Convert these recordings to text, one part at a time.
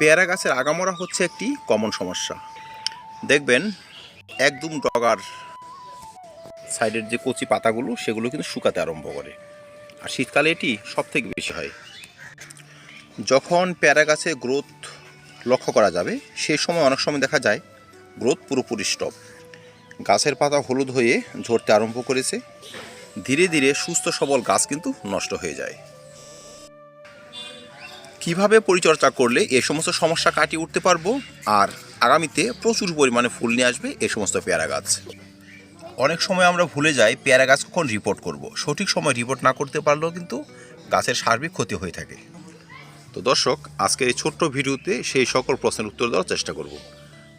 পেয়ারা গাছের আগামরা হচ্ছে একটি কমন সমস্যা। দেখবেন, একদম ডগার সাইডের যে কচি পাতাগুলো, সেগুলো কিন্তু শুকাতে আরম্ভ করে। আর শীতকালে এটি সব থেকে বেশি হয়। যখন পেয়ারা গাছে গ্রোথ লক্ষ্য করা যাবে, সেই সময় অনেক সময় দেখা যায় গ্রোথ পুরোপুরি স্টপ গাছের পাতা হলুদ হয়ে ঝরতে আরম্ভ করেছে। ধীরে ধীরে সুস্থ সবল গাছ কিন্তু নষ্ট হয়ে যায়। কীভাবে পরিচর্যা করলে এই সমস্ত সমস্যা কাটিয়ে উঠতে পারব? আর আগামীতে প্রচুর পরিমাণে ফুল নিয়ে আসবে এই সমস্ত পেয়ারা গাছ। অনেক সময় আমরা ভুলে যাই পেয়ারা গাছ কখন রিপোর্ট করব। সঠিক সময় রিপোর্ট না করতে পারলেও কিন্তু গাছের সার্বিক ক্ষতি হয়ে থাকে। তো দর্শক, আজকের এই ছোট্ট ভিডিওতে সেই সকল প্রশ্নের উত্তর দেওয়ার চেষ্টা করব।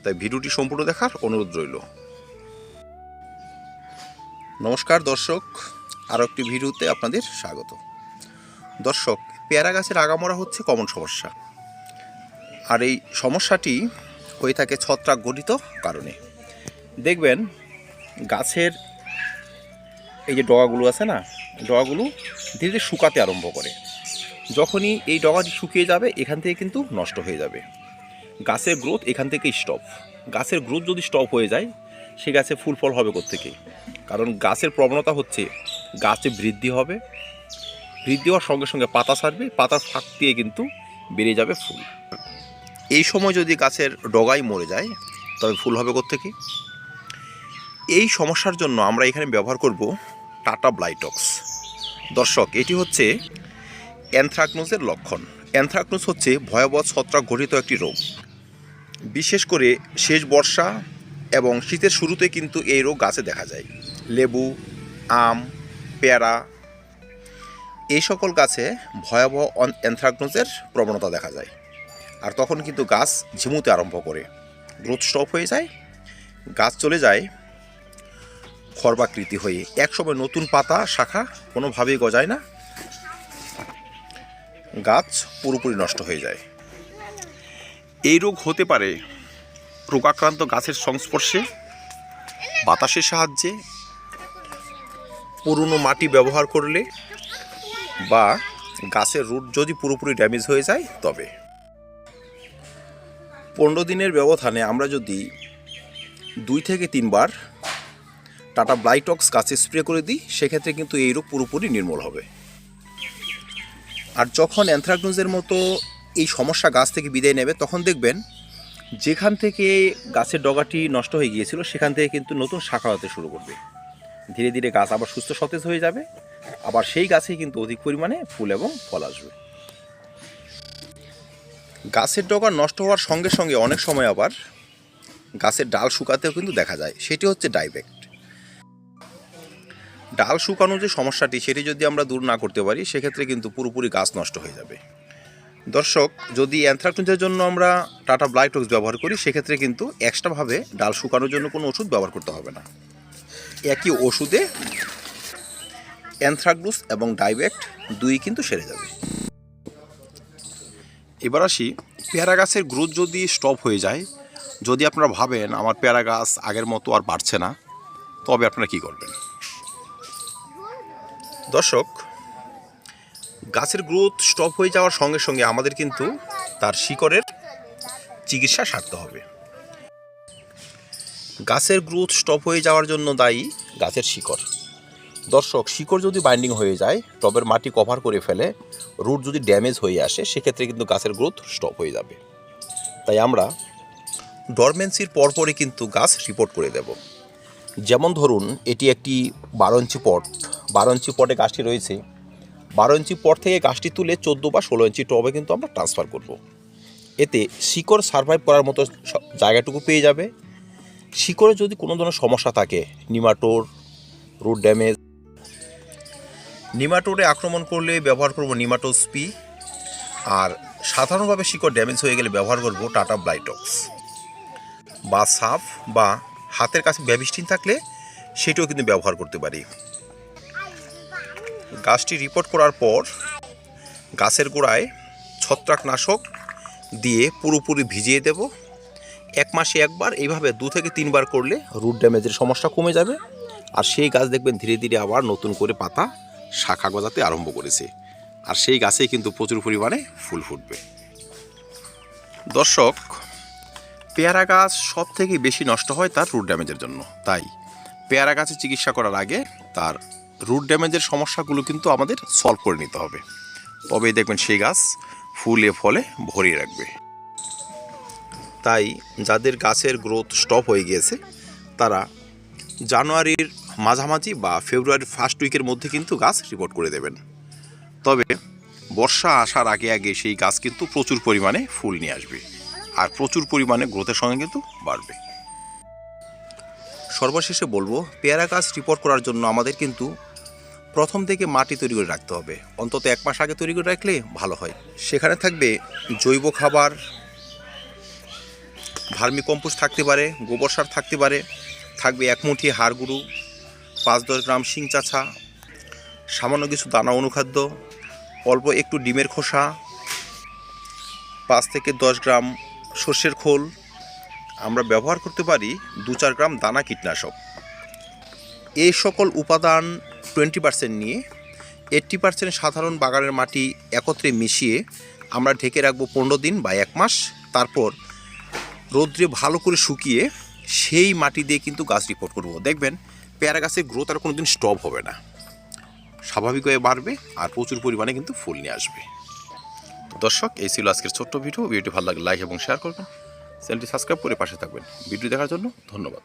তাই ভিডিওটি সম্পূর্ণ দেখার অনুরোধ রইল। নমস্কার দর্শক, আরও একটি ভিডিওতে আপনাদের স্বাগত। দর্শক পেয়ারা গাছের আগামরা হচ্ছে কমন সমস্যা। আর এই সমস্যাটি হয়ে থাকে ছত্রাক গঠিত কারণে। দেখবেন, গাছের এই যে ডগাগুলো আছে না, ডগাগুলো ধীরে ধীরে শুকাতে আরম্ভ করে। যখনই এই ডগাটি শুকিয়ে যাবে, এখান থেকে কিন্তু নষ্ট হয়ে যাবে। গাছের গ্রোথ এখান থেকে স্টপ গাছের গ্রোথ যদি স্টপ হয়ে যায়, সে গাছে ফুল ফল হবে কোত্থেকে? কারণ গাছের প্রবণতা হচ্ছে, গাছে বৃদ্ধি হবে বৃদ্ধি হওয়ার সঙ্গে সঙ্গে পাতা ছাড়বে পাতার ফাঁক দিয়ে কিন্তু বেরিয়ে যাবে ফুল। এই সময় যদি গাছের ডগাই মরে যায়, তবে ফুল হবে কোত্থেকে? এই সমস্যার জন্য আমরা এখানে ব্যবহার করব টাটা ব্লাইটক্স। দর্শক, এটি হচ্ছে অ্যানথ্রাকনোজের লক্ষণ। অ্যানথ্রাকনোজ হচ্ছে ভয়াবহ ছত্রাক গঠিত একটি রোগ। বিশেষ করে শেষ বর্ষা এবং শীতের শুরুতে কিন্তু এই রোগ গাছে দেখা যায়। লেবু, আম, পেয়ারা এই সকল গাছে ভয়াবহ অ্যানথ্রাকনোজের প্রবণতা দেখা যায়। আর তখন কিন্তু গাছ ঝিমুতে আরম্ভ করে। গ্রোথ স্টপ হয়ে যায়, গাছ চলে যায় খর্বাকৃতি হয়ে। একসময় নতুন পাতা, শাখা কোনোভাবেই গজায় না। গাছ পুরোপুরি নষ্ট হয়ে যায়। এই রোগ হতে পারে রোগাক্রান্ত গাছের সংস্পর্শে, বাতাসের সাহায্যে, পুরনো মাটি ব্যবহার করলে বা গাছের রুট যদি পুরোপুরি ড্যামেজ হয়ে যায়, তবে। পনেরো দিনের ব্যবধানে আমরা যদি দুই থেকে তিনবার টাটা ব্লাইটক্স গাছে স্প্রে করে দিই, সেক্ষেত্রে কিন্তু এই রোগ পুরোপুরি নির্মূল হবে। আর যখন অ্যানথ্রাকনোজের মতো এই সমস্যা গাছ থেকে বিদায় নেবে, তখন দেখবেন যেখান থেকে গাছের ডগাটি নষ্ট হয়ে গিয়েছিল, সেখান থেকে কিন্তু নতুন শাখা হতে শুরু করবে। ধীরে ধীরে গাছ আবার সুস্থ সতেজ হয়ে যাবে। আবার সেই গাছেই কিন্তু অধিক পরিমাণে ফুল এবং ফল আসবে। গাছের ডগা নষ্ট হওয়ার সঙ্গে সঙ্গে অনেক সময় আবার গাছের ডাল শুকাতেও কিন্তু দেখা যায়। সেটি হচ্ছে ডাইবেক্ট। ডাল শুকানো যে সমস্যাটি, সেটি যদি আমরা দূর না করতে পারি, সেক্ষেত্রে কিন্তু পুরোপুরি গাছ নষ্ট হয়ে যাবে। দর্শক, যদি অ্যানথ্রাকনোজের জন্য আমরা টাটা ব্লাইটক্স ব্যবহার করি, সেক্ষেত্রে কিন্তু এক্সট্রাভাবে ডাল শুকানোর জন্য কোনো ওষুধ ব্যবহার করতে হবে না। একই ওষুধে অ্যানথ্রাকনোজ এবং ডাইবেক্ট দুই কিন্তু সেরে যাবে। এবার আসি, পেয়ারা গাছের গ্রোথ যদি স্টপ হয়ে যায়, যদি আপনারা ভাবেন আমার পেয়ারা গাছ আগের মতো আর বাড়ছে না, তবে আপনারা কি করবেন? দর্শক, গাছের গ্রোথ স্টপ হয়ে যাওয়ার সঙ্গে সঙ্গে আমাদের কিন্তু তার শিকড়ের চিকিৎসা সারতে হবে। গাছের গ্রোথ স্টপ হয়ে যাওয়ার জন্য দায়ী গাছের শিকড়। দর্শক, শিকড় যদি বাইন্ডিং হয়ে যায়, টবের মাটি কভার করে ফেলে রুট যদি ড্যামেজ হয়ে আসে, সেক্ষেত্রে কিন্তু গাছের গ্রোথ স্টপ হয়ে যাবে। তাই আমরা ডরমেন্সির পরপরই কিন্তু গাছ রিপোর্ট করে দেব। যেমন ধরুন, এটি একটি বারো ইঞ্চি পট বারো ইঞ্চি পটে গাছটি রয়েছে। বারো ইঞ্চি পট থেকে গাছটি তুলে চোদ্দ বা ষোলো ইঞ্চি টবে কিন্তু আমরা ট্রান্সফার করব। এতে শিকড় সার্ভাইভ করার মতো জায়গাটুকু পেয়ে যাবে। শিকড়ে যদি কোনো ধরনের সমস্যা থাকে নিমাটোর রুট ড্যামেজ নিমাটোরে আক্রমণ করলে ব্যবহার করব নিমাটোস্পি আর সাধারণভাবে শিকড় ড্যামেজ হয়ে গেলে ব্যবহার করব টাটা ব্লাইটক্স। বা সাফ বা হাতের কাছে ব্যাবিস্টিন থাকলে সেটাও কিন্তু ব্যবহার করতে পারি। গাছটি রিপোর্ট করার পর গাছের গোড়ায় ছত্রাকনাশক দিয়ে পুরোপুরি ভিজিয়ে দেব। এক মাসে একবার, এইভাবে দু থেকে তিনবার করলে রুট ড্যামেজের সমস্যা কমে যাবে। আর সেই গাছ দেখবেন ধীরে ধীরে আবার নতুন করে পাতা শাখা গজাতে আরম্ভ করেছে। আর সেই গাছেই কিন্তু প্রচুর পরিমাণে ফুল ফুটবে। দর্শক, পেয়ারা গাছ সব থেকে বেশি নষ্ট হয় তার রুট ড্যামেজের জন্য। তাই পেয়ারা গাছের চিকিৎসা করার আগে তার রুট ড্যামেজের সমস্যাগুলো কিন্তু আমাদের সলভ করে নিতে হবে। তবেই দেখবেন সেই গাছ ফুলে ফলে ভরিয়ে রাখবে। তাই যাদের গাছের গ্রোথ স্টপ হয়ে গিয়েছে, তারা জানুয়ারির মাঝামাঝি বা ফেব্রুয়ারির ফার্স্ট উইকের মধ্যে কিন্তু গাছ রিপোর্ট করে দেবেন। তবে বর্ষা আসার আগে আগে সেই গাছ কিন্তু প্রচুর পরিমাণে ফুল নিয়ে আসবে আর প্রচুর পরিমাণে গ্রোথের সঙ্গে কিন্তু বাড়বে। সর্বশেষে বলব, পেয়ারা গাছ রিপোর্ট করার জন্য আমাদের কিন্তু প্রথম থেকে মাটি তৈরি করে রাখতে হবে। অন্তত এক মাস আগে তৈরি করে রাখলে ভালো হয়। সেখানে থাকবে জৈব খাবার ভার্মি কম্পোস্ট থাকতে পারে, গোবর সার থাকতে পারে, থাকবে এক মুঠি হাড় গুঁড়ো পাঁচ দশ গ্রাম শিং চাছা, সামান্য কিছু দানা অনুখাদ্য, অল্প একটু ডিমের খোসা, পাঁচ থেকে দশ গ্রাম সর্ষের খোল। আমরা ব্যবহার করতে পারি দু চার গ্রাম দানা কীটনাশক। এই সকল উপাদান টোয়েন্টি পার্সেন্ট নিয়ে এইট্টি পার্সেন্ট সাধারণ বাগানের মাটি একত্রে মিশিয়ে আমরা ঢেকে রাখব পনেরো দিন বা এক মাস। তারপর রৌদ্রে ভালো করে শুকিয়ে সেই মাটি দিয়ে কিন্তু গাছ রিপোর্ট করব। দেখবেন পেয়ারা গাছের গ্রোথ আর কোনো দিন স্টপ হবে না। স্বাভাবিক হয়ে বাড়বে আর প্রচুর পরিমাণে কিন্তু ফুল নিয়ে আসবে। দর্শক, এই ছিল আজকের ছোট্ট ভিডিও ভিডিওটি ভালো লাগলে লাইক এবং শেয়ার করবেন। চ্যানেলটি সাবস্ক্রাইব করে পাশে থাকবেন। ভিডিও দেখার জন্য ধন্যবাদ।